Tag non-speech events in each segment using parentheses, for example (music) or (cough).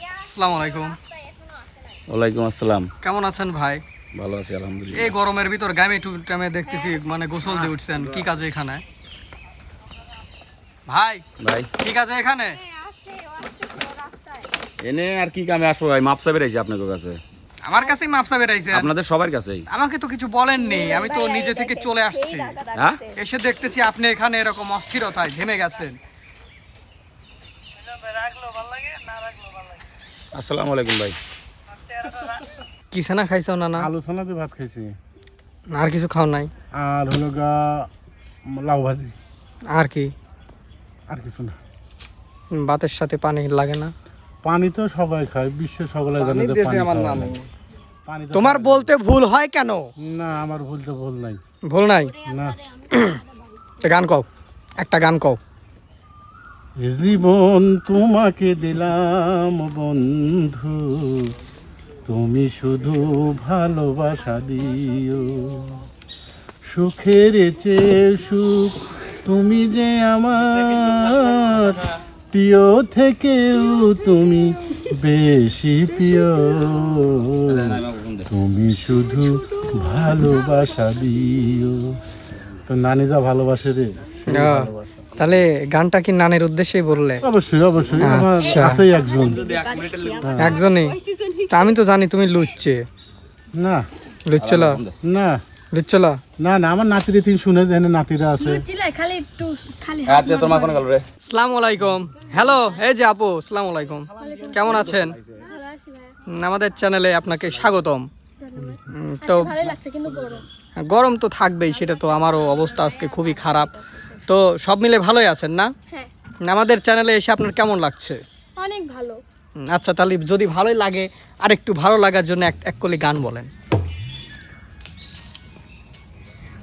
আসসালামু আলাইকুম। ওয়ালাইকুম আসসালাম। কেমন আছেন ভাই? ভালো আছি আলহামদুলিল্লাহ। এই গরমের ভিতর গামে টুটামে দেখতেছি মানে গোসল দিয়ে উঠছেন। কি কাজে এখানে? ভাই ভাই। কি কাজে এখানে? এনে আর কি কামে আসব ভাই? মাপসা বেরাইছি আপনাদের কাছে। আমার কাছেই মাপসা আপনাদের সবার কাছেই। আমাকে তো কিছু বলেননি আমি তো নিজে থেকে চলে আসছি। হ্যাঁ? এসে দেখতেছি আপনি এখানে এরকম অস্থিরতায় ঘেমে গেছেন। আসসালামু আলাইকুম ভাই। কি সেনা খাইছো না না আলোচনা দিয়ে ভাত খাইছি। আর কিছু খাও নাই? আর হলো গা লাউ ভাজি। আর কি? আর কিছু না। ভাতের সাথে পানি লাগে না? পানি তো সবাই খায় বিশ্ব সকলে জানে যে পানি লাগে। পানি তোমার বলতে ভুল হয় কেন? না আমার ভুল তো ভুল নাই। ভুল নাই? না। (coughs) গান কও একটা গান কও। জীবন তোমাকে দিলাম, বন্ধু। তুমি শুধু ভালোবাসা দিও। সুখের চেয়ে সুখ তুমি যে আমার। প্রিয় থেকেও তুমি বেশি প্রিয়। তুমি শুধু ভালোবাসা দিও। তো নানি যা ভালোবাসে রে। ভালোবাসা। তাহলে গানটা কি নানের উদ্দেশ্যে বললে? অবশ্যই অবশ্যই। আমার আচ্ছা। আছেই একজন। একজনই? তা আমি তো জানি তুমি লুচ্ছে না। লুচ্ছিল না। লুচ্ছিল না না আমার নাতিরে তুই শুনে দেন নাতিরা আছে। খালি একটু খালি হ্যাঁ তোমার কোন গেল রে। সালাম আলাইকুম হ্যালো এই যে আপু সালাম আলাইকুম কেমন আছেন? ভালো আছি ভাই উম, আমাদের চ্যানেলে আপনাকে স্বাগতম। তো ভালো লাগছে কিন্তু গরম। গরম তো থাকবেই সেটা তো আমারও অবস্থা আজকে খুবই খারাপ। তো সব মিলে ভালোই আছেন না? হ্যাঁ। আমাদের চ্যানেলে এসে আপনার কেমন লাগছে? অনেক ভালো। আচ্ছা তাহলে যদি ভালোই লাগে আর একটু ভালো লাগার জন্য এক এক কলি গান বলেন।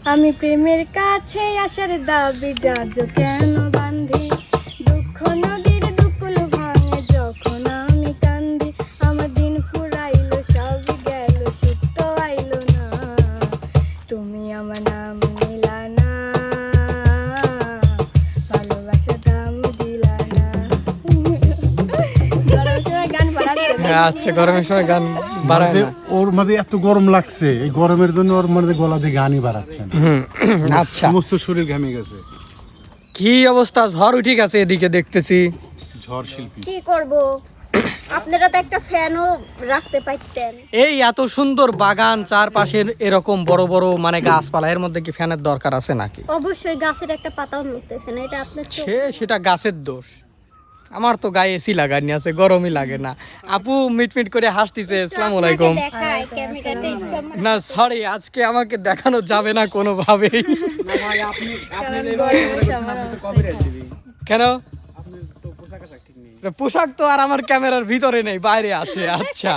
আমি প্রেমের কাছে আসার দাবি যাজ কেন? আচ্ছা গরমের সময় গান বাড়ায় না। ওর মধ্যে এত গরম লাগছে এই গরমের জন্য ওর মধ্যে গলা দিয়ে গানই বাড়াচ্ছেন হুম, আচ্ছা। সমস্ত শরীর ঘামে গেছে। কি অবস্থা? ঝড় উঠে গেছে এদিকে দেখতেছি। ঝড় শিল্পী। কি করব? আপনারা তো একটা ফ্যানও রাখতে পারতেন। এই এত সুন্দর বাগান চারপাশে এরকম বড় বড় মানে গাছপালা এর মধ্যে কি ফ্যানের দরকার আছে নাকি? অবশ্যই গাছের একটা পাতাও মিলতেছে না এটা আপনার সে সেটা গাছের দোষ। আমার তো গায়ে এসি লাগানি আছে গরমই লাগে না। আপু মিটমিট করে হাসতিছে আসসালামু আলাইকুম। না সরি আজকে আমাকে দেখানো যাবে না কোনোভাবেই। কেন? পোশাক তো আর আমার ক্যামেরার ভিতরে নেই বাইরে আছে আচ্ছা।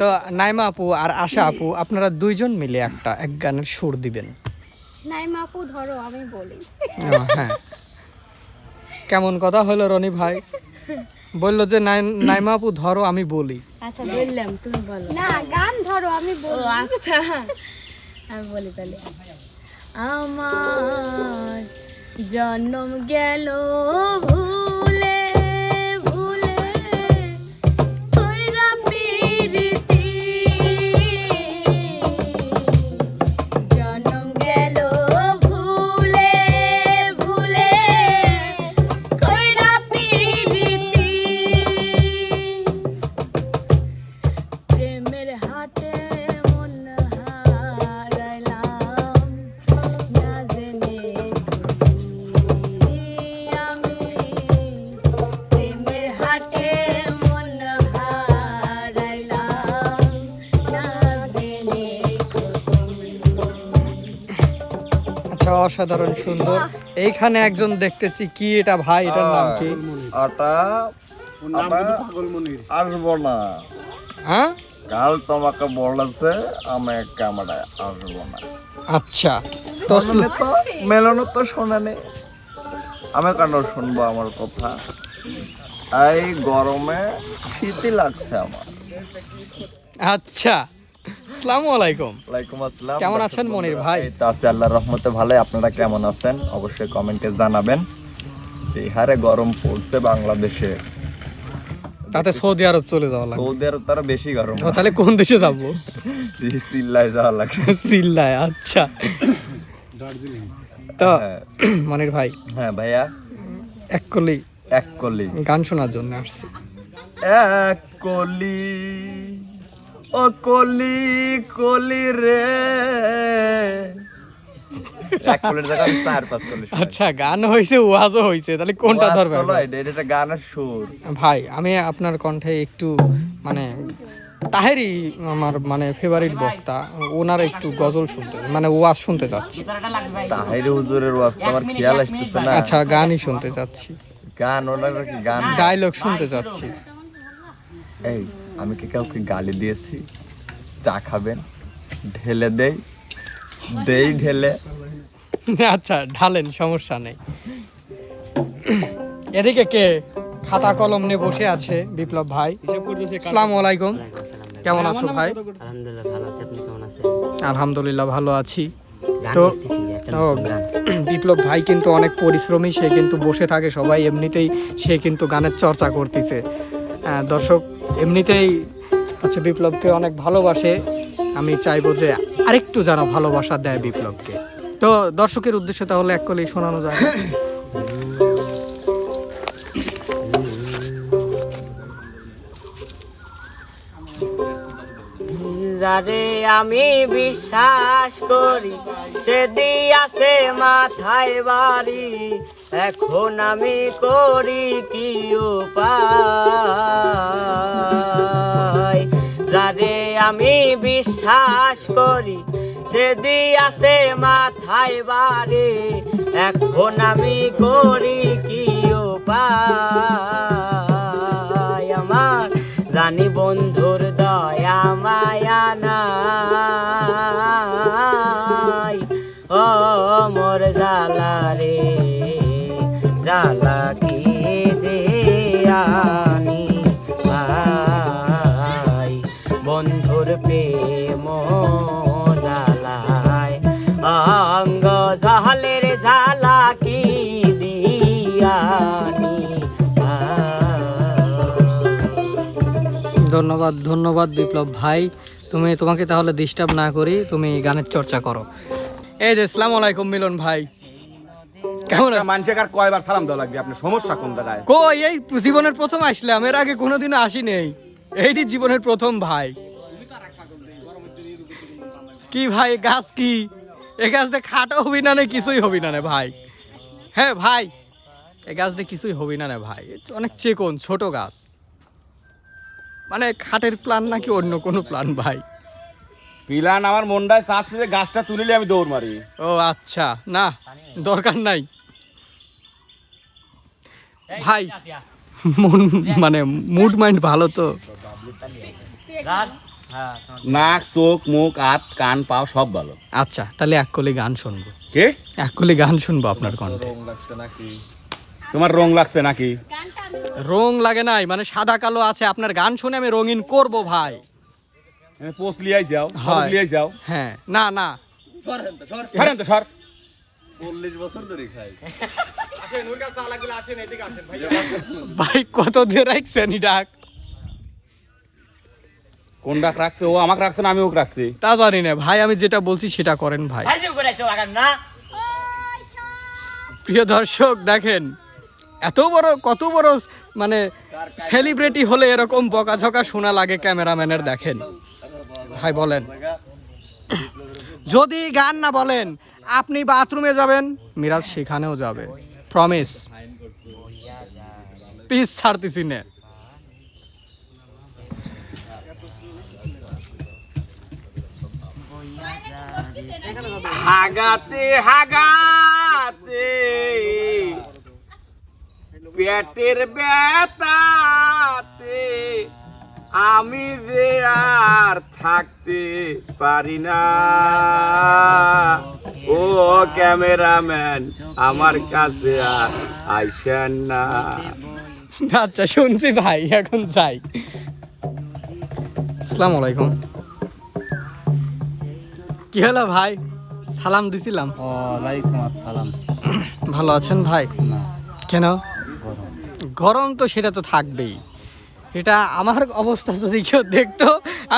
তো নাইমা আপু আর আশা আপু আপনারা দুইজন মিলে একটা এক গানের সুর দিবেন। নাই মাপু ধরো আমি বলি। হ্যাঁ। কেমন কথা হলো রনি ভাই? বলল যে নাই- নাইমা আপু ধরো আমি বলি। আচ্ছা বললাম তুমি বলো। না গান ধরো আমি বলি। আচ্ছা আমি বলি তাহলে। আমার জন্ম গেল ভুলে অসাধারণ সুন্দর। এইখানে একজন দেখতেছি কি এটা ভাই? এটার নাম কি? আটা আসব না। হ্যাঁ? কাল তোমাকে বলেছে আমি ক্যামেরায় আসব না। আচ্ছা। তো মেলনে তো মেলনে তো শোনেনি আমি কেন শুনব আমার কথা? এই গরমে শীতই লাগছে আমার। আচ্ছা। আসসালামু আলাইকুম। ওয়ালাইকুম আসসালাম কেমন আছেন মনির ভাই? তো আছি আল্লাহর রহমতে ভালোই। আপনারা কেমন আছেন? অবশ্যই কমেন্টে জানাবেন। যে হারে গরম পড়ছে বাংলাদেশে। তাতে সৌদি আরব চলে যাওয়া লাগবে। সৌদি আরব তারা বেশি গরম। তাহলে কোন দেশে যাব? চিল্লায় যাওয়া লাগে সিল্লায় আচ্ছা। তো হ্যাঁ। মনির ভাই হ্যাঁ ভাইয়া? এক কলি। এক কলি। গান শোনার জন্য আসছি। এক কলি। ও কলি কলি রে। আচ্ছা গান হয়েছে ওয়াজও হয়েছে তাহলে কোনটা ধরবে এটা গানের সুর। ভাই আমি আপনার কণ্ঠে একটু মানে তাহেরই আমার মানে ফেভারিট বক্তা ওনার একটু গজল শুনতে মানে ওয়াজ শুনতে চাচ্ছি। তাহির হুজুরের ওয়াজ তো আমার খেয়াল আসতেছে না। আচ্ছা গানই শুনতে চাচ্ছি। গান ওনার গান? ডায়লগ শুনতে চাচ্ছি। এই আমি কি কাউকে গালি দিয়েছি? চা খাবেন ঢেলে দেই দেই ঢেলে। আচ্ছা ঢালেন সমস্যা নেই। এদিকে কে? খাতা কলম নিয়ে বসে আছে বিপ্লব ভাই। সালাম আলাইকুম। কেমন আছো ভাই? আলহামদুলিল্লাহ ভালো আছি। আপনি কেমন আছেন? আলহামদুলিল্লাহ ভালো আছি। গান তো বিপ্লব ভাই কিন্তু অনেক পরিশ্রমী সে কিন্তু বসে থাকে সবাই এমনিতেই সে কিন্তু গানের চর্চা করতেছে। দর্শক এমনিতেই হচ্ছে বিপ্লবকে অনেক ভালোবাসে। আমি চাইব যে আরেকটু যেন ভালোবাসা দেয় বিপ্লবকে। তো দর্শকের উদ্দেশ্যে তাহলে এক কলেই শোনানো যায়। যারে আমি বিশ্বাস করি সে দিয়াছে মাথায় বাড়ি, এখন আমি করি কি উপায়? যারে আমি বিশ্বাস করি, সে দিয়াছে মাথায় বাড়ি, এখন আমি করি কি উপায়? আমার জানি বন্ধুর দয়া মায়া নাই। ধন্যবাদ ধন্যবাদ বিপ্লব ভাই। তুমি তোমাকে তাহলে ডিস্টার্ব না করি তুমি গানের চর্চা করো। এই যে সালাম আলাইকুম মিলন ভাই। কেমন আছেন? মানুষের আর কয়বার সালাম দেওয়া লাগবে? আপনার সমস্যা কোন জায়গায়? কই এই জীবনের প্রথম আসলাম এর আগে কোনোদিনও আসি নেই এইটি জীবনের প্রথম ভাই। কি ভাই গাছ কি? এ গাছ দিয়ে খাটো হবি না নে কিছুই হবি না রে ভাই। হ্যাঁ ভাই এ গাছ দিয়ে কিছুই হবি না রে ভাই। অনেক চেকন ছোট গাছ। মানে খাটের প্ল্যান নাকি অন্য কোনো প্ল্যান ভাই? পিলান আমার মনটায় চাচ্ছে যে গাছটা তুলিলে আমি দৌড় মারি। ও আচ্ছা না দরকার নাই। ভাই মন মানে মুড মাইন্ড ভালো তো। নাক চোখ মুখ হাত কান পাও সব ভালো। আচ্ছা তাহলে এক কলি গান শুনব। কে? এক কলি গান শুনব আপনার কণ্ঠে। তোমার রং লাগছে নাকি? রং লাগে নাই মানে সাদা কালো আছে। আপনার গান শুনে আমি রঙিন করব ভাই। পোস্ট লিয়াই যাও হয়। লিয়াই যাও। হ্যাঁ না না। ধরেন তো সর। চল্লিশ বছর ধরে খাই। ভাই কত দিয়ে রাখছেন এই ডাক? কোন ডাক রাখছে? ও আমাকে রাখছে না আমি ওকে রাখছি। তা জানি না ভাই আমি যেটা বলছি সেটা করেন ভাই। প্রিয় দর্শক দেখেন এত বড়, কত বড় মানে সেলিব্রিটি হলে এরকম বকাঝকা শোনা লাগে ক্যামেরাম্যানের দেখেন। ভাই, বলেন। যদি গান না বলেন, আপনি বাথরুমে যাবেন, মিরাজ সেখানেও যাবে। প্রমিস পিস ছাড়তেছি না। হাগাতে হাগাতে। পেটের ব্যথাতে আমি যে আর থাকতে পারি না। ও ক্যামেরাম্যান আমার কাছে আর আইসেন না। আচ্ছা শুনছি ভাই এখন যাই। আসসালামু আলাইকুম। কি হলো ভাই? সালাম দিছিলাম। ওয়ালাইকুম আসসালাম। ভালো আছেন ভাই? কেন? গরম তো সেটা তো থাকবেই। এটা আমার অবস্থা যদি কেউ দেখতো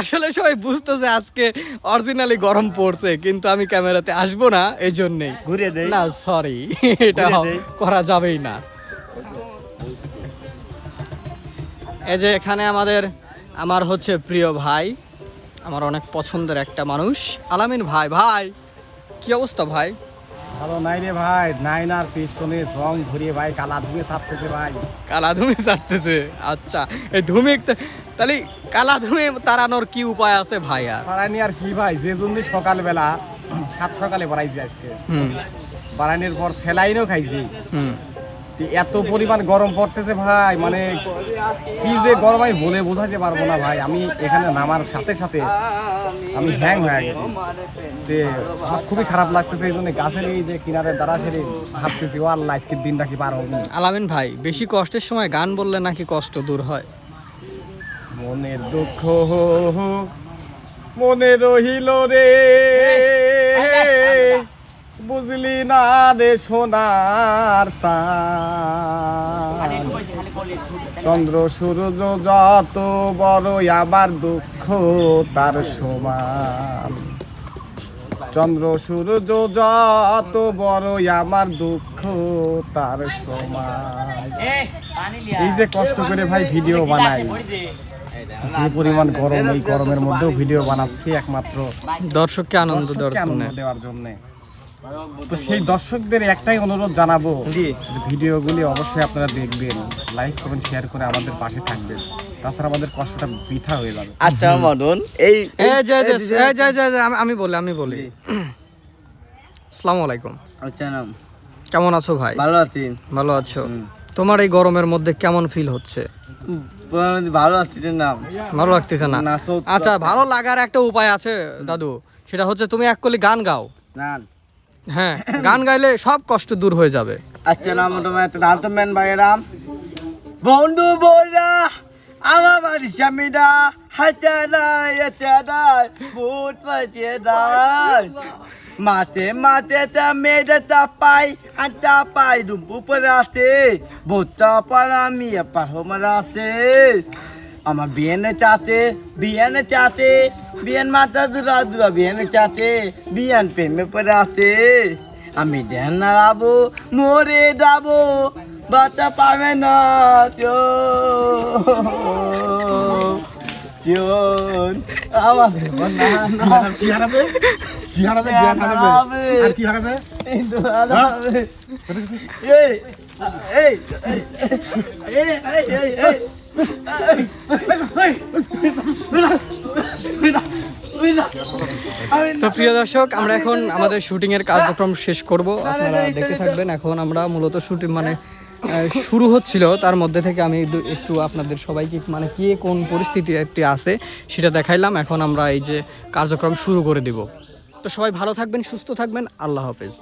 আসলে সবাই বুঝতো যে আজকে অরিজিনালি গরম পড়ছে কিন্তু আমি ক্যামেরাতে আসব না এই জন্যেই ঘুরে দেই। না সরি এটা করা যাবেই না। এই যে এখানে আমাদের আমার হচ্ছে প্রিয় ভাই আমার অনেক পছন্দের একটা মানুষ আলামিন ভাই। ভাই কি অবস্থা ভাই? ভালো নাই রে ভাই নাইন আর পিস্টনে জং ঘুরিয়ে ভাই কালা ধুমে ছাড়তেছে ভাই। কালা ধুমে ছাড়তেছে? আচ্ছা এই ধুমে তাহলে কালা ধুমে তাড়ানোর কি উপায় আছে ভাই আর? বাড়ানি আর কি ভাই যে জন্য সকালবেলা সাত সকালে বাড়াইছি আজকে। বাড়ানোর পর সেলাইনও খাইছি। এত পরিমাণ গরম পড়তেছে ভাই মানে কি যে গরম আমি বলে বোঝাতে পারব না ভাই আমি এখানে নামার সাথে সাথে আমি হ্যাং হয়ে গেছি যে আমার খুবই খারাপ লাগতেছে এই জন্য গাছের এই যে কিনারে দাঁড়া সেরে ভাবতেছি ও আল্লাহ আজকের দিনটা কি পার হব আলামিন ভাই বেশি কষ্টের সময় গান বললে নাকি কষ্ট দূর হয় মনের দুঃখ মনে রহিল রে বুঝলি না রে সোনার। চন্দ্র সূর্য যত বড় আবার দুঃখ তার সমান। চন্দ্র সূর্য যত বড় আমার দুঃখ তার সমান। এই যে কষ্ট করে ভাই ভিডিও বানাই। যে পরিমাণ গরম এই গরমের মধ্যেও ভিডিও বানাচ্ছি একমাত্র দর্শককে আনন্দ দেওয়ার জন্য। তো সেই দর্শকদের একটাই অনুরোধ জানাব ভিডিওগুলি অবশ্যই আপনারা দেখবেন লাইক করবেন শেয়ার করে আমাদের পাশে থাকবেন। তাছাড়া আমাদের কষ্টটা বৃথা হয়ে যাবে। আচ্ছা মদন এই এই যে যে এই যে যে যে, আমি- বলি আমি বলি। আসসালামু আলাইকুম। আচ্ছা নাম। কেমন আছো ভাই? ভালো আছি। ভালো আছো। তোমার এই গরমের মধ্যে কেমন ফিল হচ্ছে? ভালো আছি নাম। ভালো লাগতেছে না। না, তো আচ্ছা ভালো লাগার একটা উপায় আছে দাদু। সেটা হচ্ছে তুমি এক কলি গান গাও। না হ্যাঁ গান গাইলে সব কষ্ট দূর হয়ে যাবে। আচ্ছা ভাইয়েরাম। বন্ধু বইরা, আমার বাড়ি স্বামীরা, হাতে নাই এতে ভূত মাতে মাতে তা মেয়েদের তা পাই, আর তা পাই ডুম্পু পরে আছে। ভূতটা পার আমি পার হোমার আছে। আমার বিয়েনে চাতে বিয়েনে চাতে বিয়েন মাথা দুরা দুরা বিয়েনে চাতে বিয়ান প্রেমে পরে আছে। আমি ধ্যান নাড়াবো মরে যাব বাচ্চা পাবে না চো। চোন আমার না না কি হারাবে? কি হারাবে? জ্ঞান হারাবে। আর কি হারাবে। এই তো প্রিয় দর্শক, আমরা এখন আমাদের শুটিং এর কার্যক্রম শেষ করব। আপনারা দেখতে থাকবেন, এখন আমরা মূলত শুটিং মানে শুরু হচ্ছিল। তার মধ্যে থেকে আমি একটু আপনাদের সবাইকে মানে কে কোন পরিস্থিতিতে আছে সেটা দেখাইলাম। এখন আমরা এই যে কার্যক্রম শুরু করে দিব। তো সবাই ভালো থাকবেন, সুস্থ থাকবেন। আল্লাহ হাফেজ।